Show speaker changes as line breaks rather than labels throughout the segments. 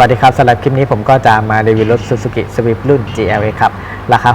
วัสดีครับสำหรับคลิปนี้ผมก็จะมารีวิวรถ Suzuki Swift รุ่น GLA ครับ ราคา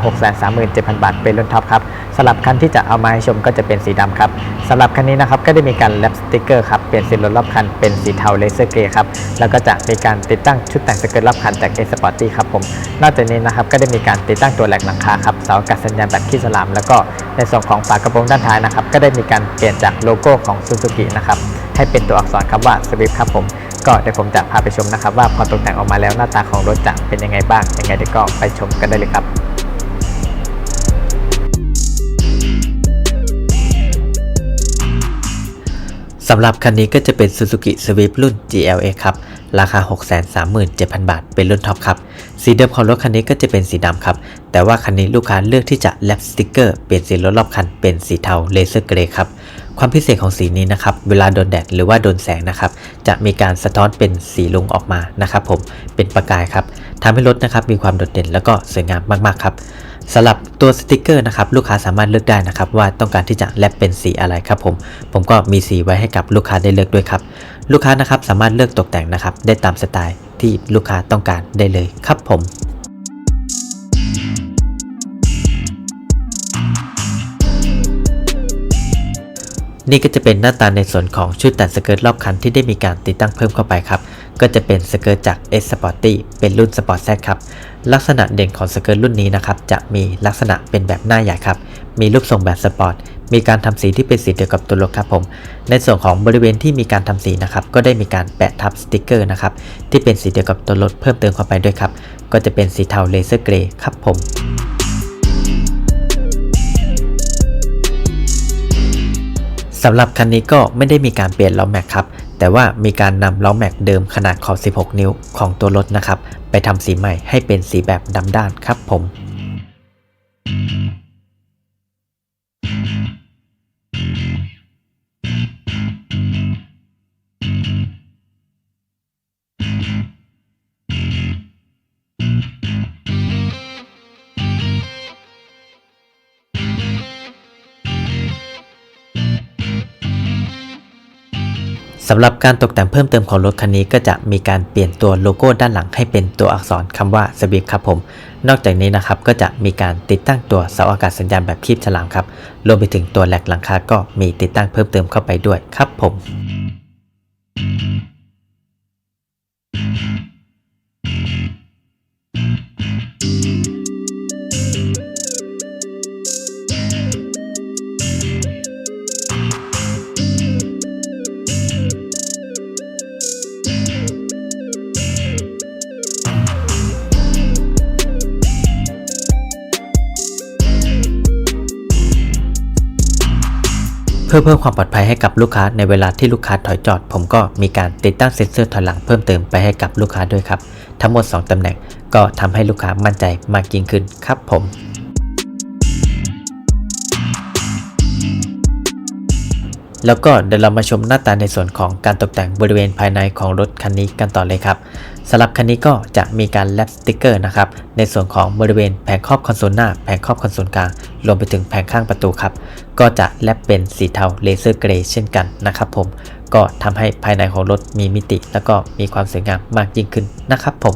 637,000 บาท เป็นรุ่นท็อปครับสำหรับคันที่จะเอามาให้ชมก็จะเป็นสีดำครับสำหรับคันนี้นะครับก็ได้มีการแลปสติกเกอร์ครับ เปลี่ยนสีรถรอบคันเป็นสีเทาเลเซอร์เกรย์ครับ แล้วก็จะมีการติดตั้งชุดแต่งสเกิร์ตรอบคันจาก A Sporty ครับผม นอกจากนี้นะครับก็ได้มีการติดตั้งตัวแหลกหลังคาครับเสาอากาศสัญญาณแบบขี้สลาม แล้วก็ในส่วนของฝากระโปรงด้านท้ายนะครับก็ได้มีการเปลี่ยนจากโลโก้ของ Suzuki นะครับให้เป็นตัวอักษรคำว่า Swift ครับผม ก็เดี๋ยวผมจะพาไปชมนะครับ ว่าพอตกแต่งออกมาแล้วหน้าตาของรถจะเป็นยังไงบ้างยังไงเดี๋ยวก็ไปชมกันได้เลยครับ
สำหรับคันนี้ก็จะเป็น Suzuki Swift รุ่น GLA ครับ ราคา 637,000 บาท เป็นรุ่นท็อปครับ สีเดิมของรถคันนี้ก็จะเป็นสีดำครับ แต่ว่าคันนี้ลูกค้าเลือกที่จะแลปสติกเกอร์ เปลี่ยนสีรถรอบคันเป็นสีเทาเลเซอร์เกรย์ครับ ความพิเศษของสีนี้นะครับเวลาโดนแดดหรือว่าโดนแสงนะครับจะมีการสะท้อนเป็นสีลุงออกมานะครับผมเป็นประกายครับทำให้รถนะครับมีความโดดเด่นแล้วก็สวยงามมากๆครับสำหรับตัวสติกเกอร์นะครับลูกค้าสามารถเลือกได้นะครับว่าต้องการที่จะแลปเป็นสีอะไรครับผมผมก็มีสีไว้ให้กับลูกค้าได้เลือกด้วยครับลูกค้านะครับสามารถเลือกตกแต่งนะครับได้ตามสไตล์ที่ลูกค้าต้องการได้เลยครับผม นี่ก็จะเป็นหน้าตาในส่วนของชุดแต่งสเกิร์ตรอบคันที่ได้มีการติดตั้งเพิ่มเข้าไปครับ ก็จะเป็นสเกิร์ตจาก S Sporty เป็นรุ่น Sport Z ครับ ลักษณะเด่นของสเกิร์ตรุ่นนี้นะครับ จะมีลักษณะเป็นแบบหน้าใหญ่ครับ มีรูปทรงแบบสปอร์ต มีการทำสีที่เป็นสีเดียวกับตัวรถครับผม ในส่วนของบริเวณที่มีการทำสีนะครับ ก็ได้มีการแปะทับสติกเกอร์นะครับ ที่เป็นสีเดียวกับตัวรถเพิ่มเติมเข้าไปด้วยครับ ก็จะเป็นสีเทาเลเซอร์เกรย์ครับผม สำหรับคันนี้ก็ไม่ได้มีการเปลี่ยนล้อแม็กครับ แต่ว่ามีการนำล้อแม็กเดิมขนาดขอบ 16 นิ้วของตัวรถนะครับ ไปทำสีใหม่ให้เป็นสีแบบดำด้านครับผมำหรับการตกแต่งเพิ่มเติมของรถคันนี้ก็จะมีการเปลี่ยนตัวโลโก้ด้านหลังให้เป็นตัวอักษรคำว่าสบิกครับผม นอกจากนี้นะครับก็จะมีการติดตั้งตัวเสาอากาศสัญญาณแบบคีบฉลามครับรวมไปถึงตัวแหลกหลังคาก็มีติดตั้งเพิ่มเติมเข้าไปด้วยครับผม พื่อเพิ่มความปลอดภัยให้กับลูกค้าในเวลาที่ลูกค้าถอยจอด ผมก็มีการติดตั้งเซ็นเซอร์ถอยหลังเพิ่มเติมไปให้กับลูกค้าด้วยครับ ทั้งหมด 2ตำแหน่งก็ทำให้ลูกค้ามั่นใจมากยิ่งขึ้นครับผมแล้วก็เดี๋ยวเรามาชมหน้าตาในส่วนของการตกแต่งบริเวณภายในของรถคันนี้กันต่อเลยครับ สำหรับคันนี้ก็จะมีการแลปสติกเกอร์นะครับ ในส่วนของบริเวณแผงครอบคอนโซลหน้า แผงครอบคอนโซลกลาง รวมไปถึงแผงข้างประตูครับ ก็จะแลปเป็นสีเทาเลเซอร์เกรย์เช่นกันนะครับผม ก็ทำให้ภายในของรถมีมิติ แล้วก็มีความสวยงามมากยิ่งขึ้นนะครับผม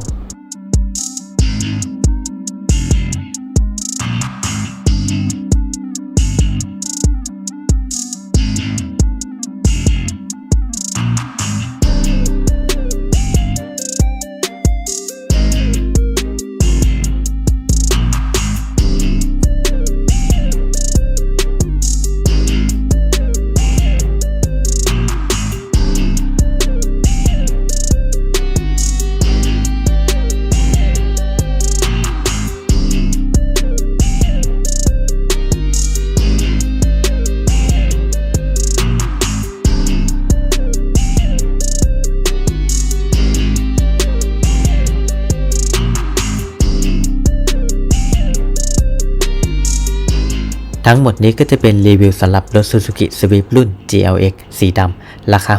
ทั้งหมดนี้ก็จะเป็นรีวิวสำหรับรถ Suzuki Swift รุ่น GLX สีดำ ราคา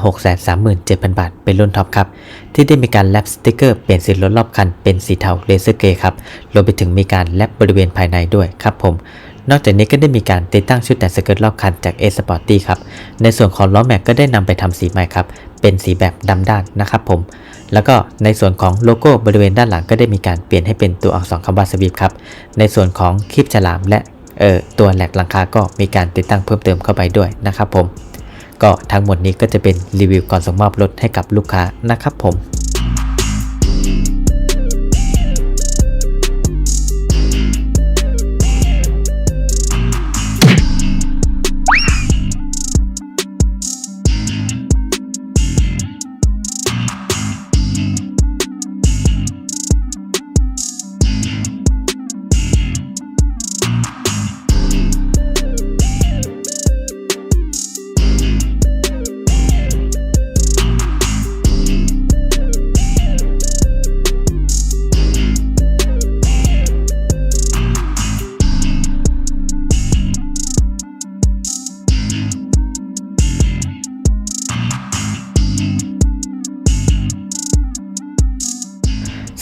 637,000 บาท เป็นรุ่นท็อปครับ ที่ได้มีการแลปสติกเกอร์เปลี่ยนสีรถรอบคันเป็นสีเทาเลเซอร์เกย์ครับ รวมไปถึงมีการแลปบริเวณภายในด้วยครับผม นอกจากนี้ก็ได้มีการติดตั้งชุดแต่งสเกิร์ตรอบคันจาก A Sporty ครับ ในส่วนของล้อแม็กก็ได้นำไปทำสีใหม่ครับ เป็นสีแบบดำด้านนะครับผม แล้วก็ในส่วนของโลโก้บริเวณด้านหลังก็ได้มีการเปลี่ยนให้เป็นตัวอักษรคำว่าสวีปครับ ในส่วนของคลิปฉลามและ เออตัวแหลกหลังคาก็มีการติดตั้งเพิ่มเติมเข้าไปด้วยนะครับผม ก็ทั้งหมดนี้ก็จะเป็นรีวิวก่อนส่งมอบรถให้กับลูกค้านะครับผม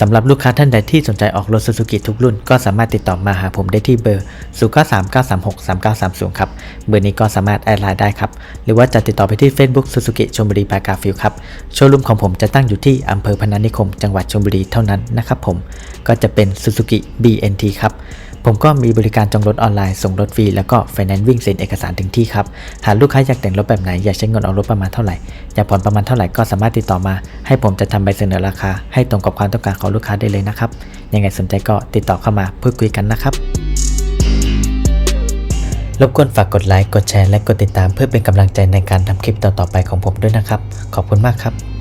สำหรับลูกค้าท่านใดที่สนใจออกรถซูซูกิทุกรุ่น ก็สามารถติดต่อมาหาผมได้ที่เบอร์ 0 9 3 9 3 6 3 9 3 0 ครับ เบอร์นี้ก็สามารถแอดไลน์ได้ครับ หรือว่าจะติดต่อไปที่ Facebook ซูซูกิชลบุรีปากาฟิลครับ โชว์รูมของผมจะตั้งอยู่ที่อำเภอพนัสนิคม จังหวัดชลบุรีเท่านั้นนะครับผม ก็จะเป็นซูซูกิ BNT ครับ ผมก็มีบริการจองรถออนไลน์ส่งรถฟรีแล้วก็ไฟแนนซ์วิ่งเซ็นเอกสารถึงที่ครับ หากลูกค้าอยากแต่งรถแบบไหน อยากใช้เงินออกรถประมาณเท่าไหร่ อยากผ่อนประมาณเท่าไหร่ก็สามารถติดต่อมา ให้ผมจะทำใบเสนอราคา ให้ตรงกับความต้องการของลูกค้าได้เลยนะครับ ยังไงสนใจก็ติดต่อเข้ามาพูดคุยกันนะครับ รบกวนฝากกดไลค์ กดแชร์ และกดติดตามเพื่อเป็นกำลังใจในการทำคลิปต่อๆไปของผมด้วยนะครับ ขอบคุณมากครับ